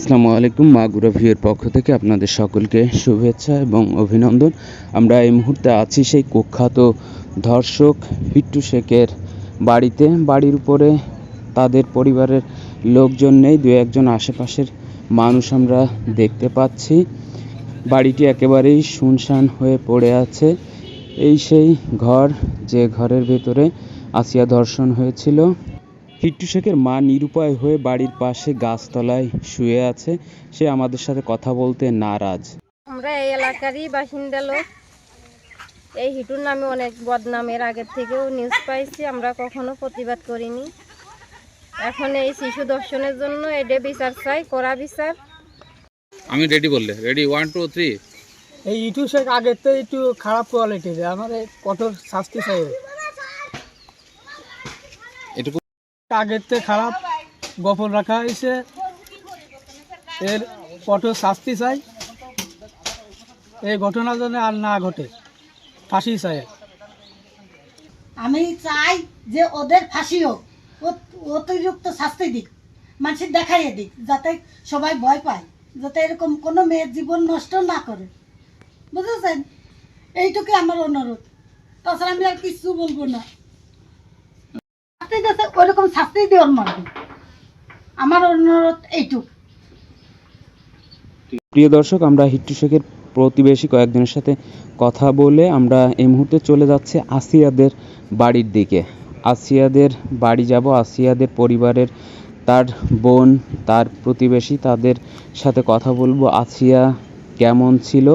আসসালামু আলাইকুম মাগুরা ভিউয়ের পক্ষ থেকে আপনাদের সকলকে শুভেচ্ছা এবং অভিনন্দন। আমরা এই মুহূর্তে আছি সেই কুখ্যাত ধর্ষক হিট্টু শেখের বাড়িতে। বাড়ির উপরে তাদের পরিবারের লোকজন নেই, দু একজন আশেপাশের মানুষ আমরা দেখতে পাচ্ছি। বাড়িটি একেবারেই শুনশান হয়ে পড়ে আছে। এই সেই ঘর, যে ঘরের ভেতরে আসিয়া ধর্ষণ হয়েছিল। হিট্টু শেখের মা নিরুপায় হয়ে বাড়ির পাশে গাছতলায় শুয়ে আছে। সে আমাদের সাথে কথা বলতে নারাজ। আমরা এই এলাকারই বাসিন্দা লোক। এই হিটুর নামে অনেক বদনামের আগের থেকেও নিউজ পাইছি আমরা কখনো প্রতিবাদ করিনি। এখন এই শিশু দর্শনের জন্য এডে বিচার চাই করা বিচার। আমি রেডি বললে। রেডি ওয়ান টু থ্রি এই ইটু শেখ আগের তো একটু খারাপ কোয়ালিটির আমার কঠোর শাস্তি চাই। আগের খারাপ, গোপন রাখা হয়েছে। এর কঠোর শাস্তি চাই। এই ঘটনা যেন আর না ঘটে। ফাঁসি চাই। আমি চাই যে ওদের ফাঁসি হোক অতিরিক্ত শাস্তি দিক, মানুষের দেখাইয়ে দিক, যাতে সবাই ভয় পায়, যাতে এরকম কোনো মেয়ের জীবন নষ্ট না করে। বুঝেছেন? এইটুকুই আমার অনুরোধ। তাছাড়া আমি আর কিছু বলব না। শাস্তি যাতে ওরকম শাস্তি দেওয়ার মর্জি আমার অনুরোধ এইটুক। প্রিয় দর্শক, আমরা হিট্টু শেখের প্রতিবেশী কয়েকজনের সাথে কথা বলে আমরা এই মুহূর্তে চলে যাচ্ছি আসিয়াদের বাড়ির দিকে। আসিয়াদের বাড়ি যাব, আসিয়াদের পরিবারের তার বোন, তার প্রতিবেশী, তাদের সাথে কথা বলব। আসিয়া কেমন ছিল,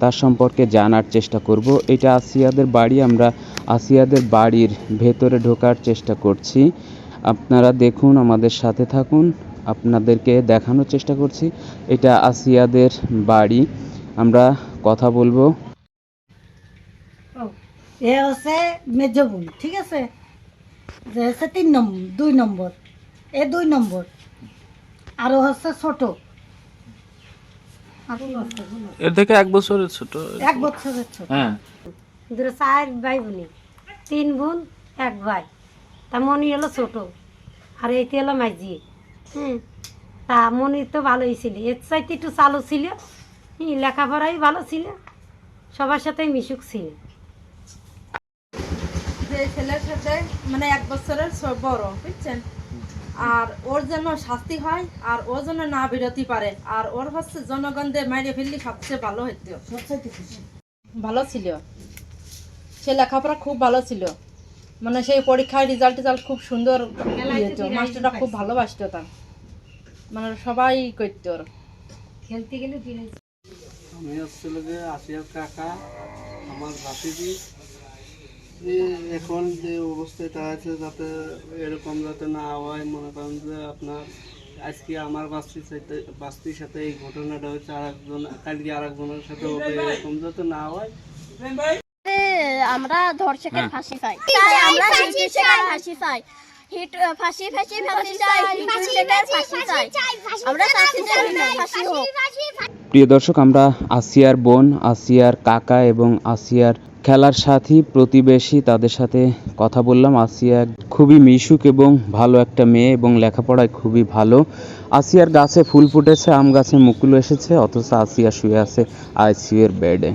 তার সম্পর্কে জানার চেষ্টা করব। এটা আসিয়াদের বাড়ি, আমরা আসিয়াদের বাড়ির ভেতরে ঢোকার চেষ্টা করছি। আপনারা দেখুন আমাদের সাথে থাকুন আপনাদেরকে দেখানোর চেষ্টা করছি। এটা আসিয়াদের বাড়ি। আমরা কথা বলব। এ হচ্ছে মেজ বোন ঠিক আছে? যে হচ্ছে তিন নম্বর দুই নম্বর। এ দুই নম্বর। আরও হচ্ছে ছোট। আরও। এর থেকে এক বছরের ছোট। এক বছরের ছোট। হ্যাঁ। দুটো চার ভাই বোনি। তিন বোন এক ভাই। তা মনি হলো ছোট আর এইটি হলো মাইজি হুম তা মনি তো ভালোই ছিল। এর চাইতে একটু চালু ছিল। হুম, লেখাপড়াই ভালো ছিল। সবার সাথে মিশুক ছিল। যে ছেলের সাথে মানে এক বছরের বড় বুঝছেন? আর ওর জন্য শাস্তি হয় আর ও যেন না বিরতি পারে। আর ওর হচ্ছে জনগণদের মাইরে ফেললে সবচেয়ে ভালো হইতো। ভালো ছিল। সে লেখাপড়া খুব ভালো ছিল। মানে সেই পরীক্ষায় রেজাল্ট টেজাল্ট খুব সুন্দর হতো মাস্টারটা খুব ভালোবাসতো তার। মানে সবাই করতো ওর। খেলতে গেলে আমি হচ্ছিল যে আসিয়ার কাকা আমার ভাতিজি। যে এখন যে অবস্থায় তা আছে যাতে এরকম যাতে না হয় মনে করেন যে আপনার আজকে আমার বাস্তির সাথে বাস্তির সাথে এই ঘটনাটা হচ্ছে আর একজন কালকে আর একজনের সাথে হবে এরকম যাতে না হয়। আমরা ধর্ষকের ফাঁসি চাই আমরা হিটু শেখার ফাঁসি চাই হিট ফাঁসি ফাঁসি ফাঁসি চাই হিটু শেখার ফাঁসি চাই আমরা চাচ্ছি যে ফাঁসি হোক। প্রিয় দর্শক আমরা আসিয়ার বোন আসিয়ার কাকা এবং আসিয়ার খেলার সাথী প্রতিবেশী তাদের সাথে কথা বললাম। আসিয়া খুবই মিশুক এবং ভালো একটা মেয়ে এবং লেখাপড়ায় খুবই ভালো। আসিয়ার গাছে ফুল ফুটেছে আম গাছে মুকুল এসেছে অথচ আসিয়া শুয়ে আছে আইসিইউ এর বেডে।